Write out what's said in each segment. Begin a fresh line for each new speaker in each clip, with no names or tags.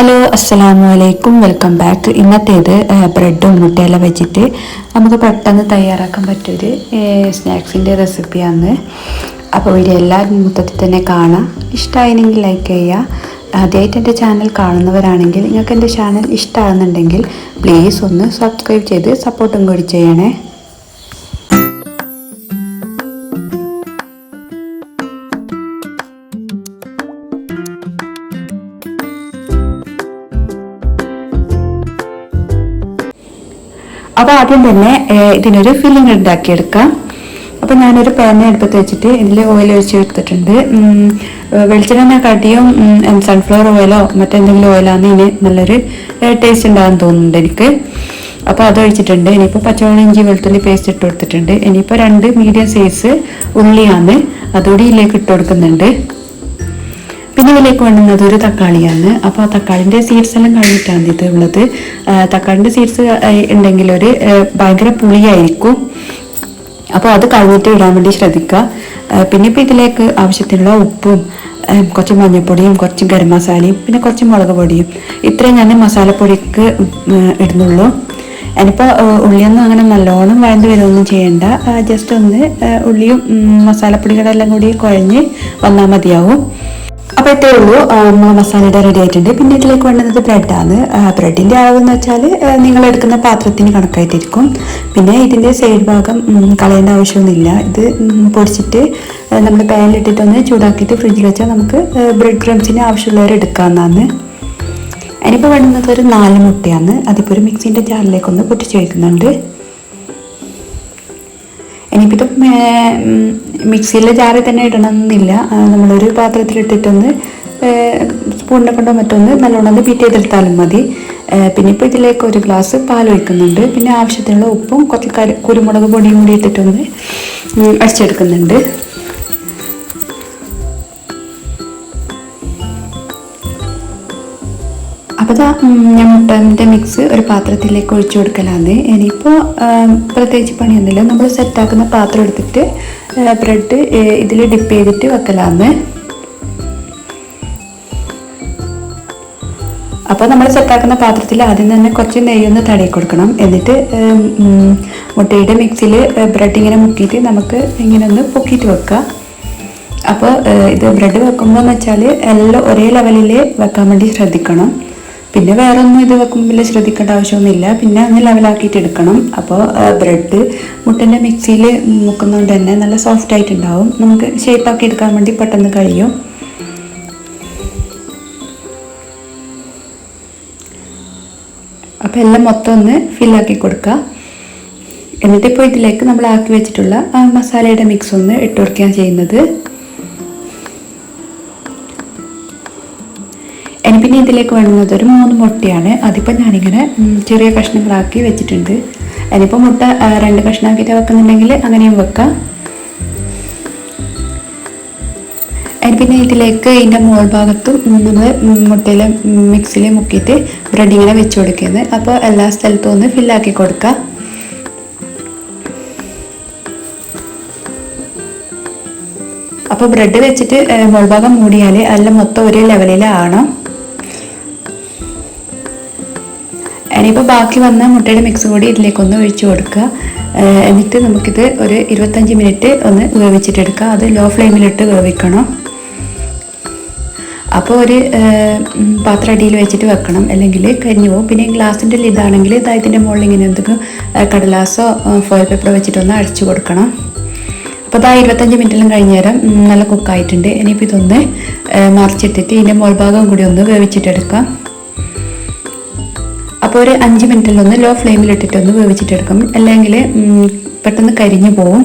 Hello അസ്സലാമു അലൈക്കും. Welcome back ഇന്നത്തേത് ബ്രെഡും മുട്ടയെല്ലാം വെച്ചിട്ട് നമുക്ക് പെട്ടെന്ന് തയ്യാറാക്കാൻ പറ്റിയൊരു സ്നാക്സിന്റെ റെസിപ്പിയാണ്. അപ്പോൾ വീഡിയോ എല്ലാവരും മൊത്തത്തിൽ തന്നെ കാണാം. ഇഷ്ടമായിരുന്നെങ്കിൽ ലൈക്ക് ചെയ്യുക. ആദ്യമായിട്ട് എന്റെ ചാനൽ കാണുന്നവരാണെങ്കിൽ നിങ്ങൾക്ക് എന്റെ ചാനൽ ഇഷ്ടമാകുന്നുണ്ടെങ്കിൽ പ്ലീസ് ഒന്ന് സബ്സ്ക്രൈബ് ചെയ്ത് സപ്പോർട്ടും കൂടി ചെയ്യണേ. അപ്പോൾ ആദ്യം തന്നെ ഇതിനൊരു ഫില്ലിംഗ് ഉണ്ടാക്കിയെടുക്കാം. അപ്പോൾ ഞാനൊരു പാന അടുപ്പത്ത് വെച്ചിട്ട് ഇതിൽ ഓയിൽ ഒഴിച്ച് എടുത്തിട്ടുണ്ട്. വെളിച്ചെണ്ണ കടിയും സൺഫ്ലവർ ഓയിലോ മറ്റെന്തെങ്കിലും ഓയിലാണ് ഇനി നല്ലൊരു ടേസ്റ്റ് ഉണ്ടാകാൻ തോന്നുന്നുണ്ട് എനിക്ക്. അപ്പോൾ അത് ഒഴിച്ചിട്ടുണ്ട്. ഇനിയിപ്പോൾ പച്ചമുളക് ഇഞ്ചി വെളുത്തുള്ളി പേസ്റ്റ് ഇട്ട് കൊടുത്തിട്ടുണ്ട്. ഇനിയിപ്പോൾ രണ്ട് മീഡിയം സൈസ് ഉള്ളിയാണ്. അതുകൂടി ഇതിലേക്ക് ഇട്ട് കൊടുക്കുന്നുണ്ട്. പിന്നെ ഇതിലേക്ക് വേണ്ടുന്നത് ഒരു തക്കാളിയാണ്. അപ്പോൾ ആ തക്കാളിന്റെ സീഡ്സ് എല്ലാം കഴിഞ്ഞിട്ടാണ് ഇത് ഉള്ളത്. തക്കാളിന്റെ സീഡ്സ് ഉണ്ടെങ്കിൽ ഒരു ഭയങ്കര പുളിയായിരിക്കും. അപ്പോൾ അത് കഴിഞ്ഞിട്ട് ഇടാൻ വേണ്ടി ശ്രദ്ധിക്കുക. പിന്നെ ഇപ്പോൾ ഇതിലേക്ക് ആവശ്യത്തിനുള്ള ഉപ്പും കുറച്ച് മഞ്ഞൾപ്പൊടിയും കുറച്ച് ഗരം മസാലയും പിന്നെ കുറച്ച് മുളക് പൊടിയും. ഇത്രയും ഞാൻ മസാലപ്പൊടിക്ക് ഇടുന്നുള്ളൂ. അതിനിപ്പോൾ ഉള്ളിയൊന്നും അങ്ങനെ നല്ലോണം വഴന്ന് വരുമൊന്നും ചെയ്യേണ്ട. ജസ്റ്റ് ഒന്ന് ഉള്ളിയും മസാലപ്പൊടികളെല്ലാം കൂടി കുഴഞ്ഞ് വന്നാൽ മതിയാവും. അപ്പോൾ ഇത്രയേ ഉള്ളൂ. നമ്മൾ മസാലയുടെ റെഡി ആയിട്ടുണ്ട്. പിന്നെ ഇതിലേക്ക് വേണ്ടുന്നത് ബ്രെഡാണ് ബ്രെഡിന്റെ അളവെന്ന് വെച്ചാൽ നിങ്ങൾ എടുക്കുന്ന പാത്രത്തിന് കണക്കായിട്ടിരിക്കും. പിന്നെ ഇതിന്റെ സൈഡ് ഭാഗം കളയേണ്ട ആവശ്യമൊന്നുമില്ല. ഇത് പൊടിച്ചിട്ട് നമ്മൾ പാനിലിട്ടിട്ടൊന്ന് ചൂടാക്കിയിട്ട് ഫ്രിഡ്ജിൽ വെച്ചാൽ നമുക്ക് ബ്രെഡ് ക്രംസിന് ആവശ്യമുള്ളവർ എടുക്കാവുന്നതാണ്. അതിനിപ്പോൾ വേണ്ടുന്നത് ഒരു നാല് മുട്ടയാണ്. അതിപ്പോൾ ഒരു മിക്സിന്റെ ജാറിലേക്കൊന്ന് പൊട്ടിച്ച് വയ്ക്കുന്നുണ്ട് ഇനിയിപ്പോൾ മിക്സിയിലെ ജാറിൽ തന്നെ ഇടണമെന്നില്ല. നമ്മളൊരു പാത്രത്തിലിട്ടിട്ടൊന്ന് സ്പൂണിനെ കൊണ്ടോ മറ്റൊന്ന് നല്ലോണം ഒന്ന് ബീറ്റ് ചെയ്തെടുത്താലും മതി. പിന്നെ ഇപ്പോൾ ഇതിലേക്ക് ഒരു ഗ്ലാസ് പാൽ ഒഴിക്കുന്നുണ്ട്. പിന്നെ ആവശ്യത്തിനുള്ള ഉപ്പും കുറച്ച് കുരുമുളക് പൊടിയും കൂടി ഇട്ടിട്ടൊന്ന് അടിച്ചെടുക്കുന്നുണ്ട് അപ്പോൾ ഞാൻ മുട്ടന്റെ മിക്സ് ഒരു പാത്രത്തിലേക്ക് ഒഴിച്ചു കൊടുക്കലാണ് ഇനിയിപ്പോൾ പ്രത്യേകിച്ച് പണിയൊന്നുമില്ല. നമ്മൾ സെറ്റാക്കുന്ന പാത്രം എടുത്തിട്ട് ബ്രെഡ് ഇതിൽ ഡിപ്പ് ചെയ്തിട്ട് വെക്കലാണ് അപ്പോൾ നമ്മൾ സെറ്റാക്കുന്ന പാത്രത്തിൽ ആദ്യം തന്നെ കുറച്ച് നെയ്യൊന്ന് തടയി കൊടുക്കണം. എന്നിട്ട് മുട്ടയുടെ മിക്സിയിൽ ബ്രെഡ് ഇങ്ങനെ മുക്കിയിട്ട് നമുക്ക് ഇങ്ങനെ ഒന്ന് പൊക്കിയിട്ട് വെക്കുക അപ്പോൾ ഇത് ബ്രെഡ് വെക്കുമ്പോൾ എന്ന് വെച്ചാൽ എല്ലാം ഒരേ ലെവലിൽ വെക്കാൻ വേണ്ടി ശ്രദ്ധിക്കണം. പിന്നെ വേറെ ഒന്നും ഇത് വെക്കുമ്പോൾ ശ്രദ്ധിക്കേണ്ട ആവശ്യമൊന്നുമില്ല. പിന്നെ ഒന്ന് ലെവലാക്കിയിട്ട് എടുക്കണം. അപ്പോൾ ബ്രെഡ് മുട്ടന്റെ മിക്സിയിൽ മുക്കുന്നതുകൊണ്ട് തന്നെ നല്ല സോഫ്റ്റ് ആയിട്ടുണ്ടാവും. നമുക്ക് ഷേപ്പാക്കി എടുക്കാൻ വേണ്ടി പെട്ടെന്ന് കഴിയും. അപ്പോൾ എല്ലാം മൊത്തം ഒന്ന് ഫില്ലാക്കി കൊടുക്കുക എന്നിട്ട് ഇപ്പോൾ ഇതിലേക്ക് നമ്മൾ ആക്കി വെച്ചിട്ടുള്ള മസാലയുടെ മിക്സ് ഒന്ന് ഇട്ട് ചെയ്യുന്നത്. പിന്നെ ഇതിലേക്ക് വേണ്ടുന്നത് ഒരു മൂന്ന് മുട്ടയാണ്. അതിപ്പോൾ ഞാനിങ്ങനെ ചെറിയ കഷ്ണങ്ങളാക്കി വെച്ചിട്ടുണ്ട്. അതിപ്പോൾ മുട്ട രണ്ട് കഷ്ണമാക്കിയിട്ട് വെക്കുന്നുണ്ടെങ്കിൽ അങ്ങനെയും വെക്കാം. പിന്നെ ഇതിലേക്ക് ഇതിന്റെ മുകൾ ഭാഗത്തും നമ്മൾ മുട്ടയിൽ മിക്സിയിൽ മുക്കിയിട്ട് ബ്രെഡ് ഇങ്ങനെ വെച്ച് കൊടുക്കുന്നത്. അപ്പോൾ എല്ലാ സ്ഥലത്തും ഒന്ന് ഫില്ലാക്കി കൊടുക്കുക അപ്പോൾ ബ്രെഡ് വെച്ചിട്ട് മുൾഭാഗം മൂടിയാൽ അല്ല മൊത്തം ഒരേ ലെവലിലാണ് ഇനിയിപ്പോൾ ബാക്കി വന്ന മുട്ടയുടെ മിക്സ് കൂടി ഇതിലേക്കൊന്ന് ഒഴിച്ചു കൊടുക്കുക. എന്നിട്ട് നമുക്കിത് ഒരു ഇരുപത്തഞ്ച് മിനിറ്റ് ഒന്ന് വേവിച്ചിട്ടെടുക്കുക. അത് ലോ ഫ്ലെയിമിലിട്ട് വേവിക്കണം. അപ്പോൾ ഒരു പാത്രം അടിയിൽ വെച്ചിട്ട് വെക്കണം. അല്ലെങ്കിൽ കരിഞ്ഞു പോകും. പിന്നെ ഗ്ലാസിന്റെ ലിഡാണെങ്കിൽ ഇതായതിന്റെ മുകളിൽ ഇങ്ങനെ എന്തെങ്കിലും കടലാസോ ഫോയിൽ പേപ്പറോ വെച്ചിട്ടൊന്ന് അടിച്ചു കൊടുക്കണം. അപ്പോൾ ഇതാ ഇരുപത്തഞ്ച് മിനിറ്റെല്ലാം കഴിഞ്ഞ നേരം നല്ല കുക്കായിട്ടുണ്ട് ഇനിയിപ്പോൾ ഇതൊന്ന് മറിച്ചിട്ടിട്ട് ഇതിന്റെ മുകൾ ഭാഗം കൂടി ഒന്ന് വേവിച്ചിട്ടെടുക്കാം. അപ്പോൾ ഒരു അഞ്ച് മിനിറ്റിലൊന്ന് ലോ ഫ്ലെയിമിൽ ഫ്ലെയിമിലിട്ടിട്ടൊന്ന് വേവിച്ചിട്ടെടുക്കും. അല്ലെങ്കിൽ പെട്ടെന്ന് കരിഞ്ഞു പോവും.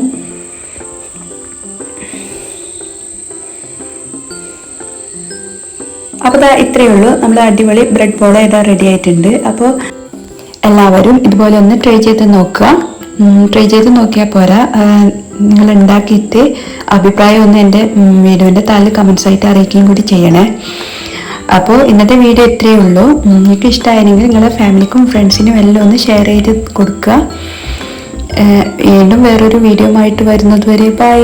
അപ്പോൾ ഇതാ ഇത്രയേ ഉള്ളൂ. നമ്മൾ അടിപൊളി ബ്രെഡ് പോള ഇതാ റെഡി ആയിട്ടുണ്ട്. അപ്പോൾ എല്ലാവരും ഇതുപോലെ ഒന്ന് ട്രൈ ചെയ്ത് നോക്കുക. ട്രൈ ചെയ്ത് നോക്കിയാൽ പോരാ. നിങ്ങൾ ഉണ്ടാക്കിയിട്ട് അഭിപ്രായം ഒന്ന് എന്റെ വീഡിയോന്റെ താഴെ കമൻസ് ആയിട്ട് അറിയിക്കുകയും കൂടി ചെയ്യണേ. അപ്പോൾ ഇന്നത്തെ വീഡിയോ ഇത്രയേ ഉള്ളൂ. നിങ്ങൾക്ക് ഇഷ്ടമായിരുന്നെങ്കിൽ നിങ്ങളുടെ ഫാമിലിക്കും ഫ്രണ്ട്സിനും എല്ലാം ഒന്ന് ഷെയർ ചെയ്ത് കൊടുക്കുക. വീണ്ടും വേറൊരു വീഡിയോ ആയിട്ട് വരുന്നത് വരെ ബൈ.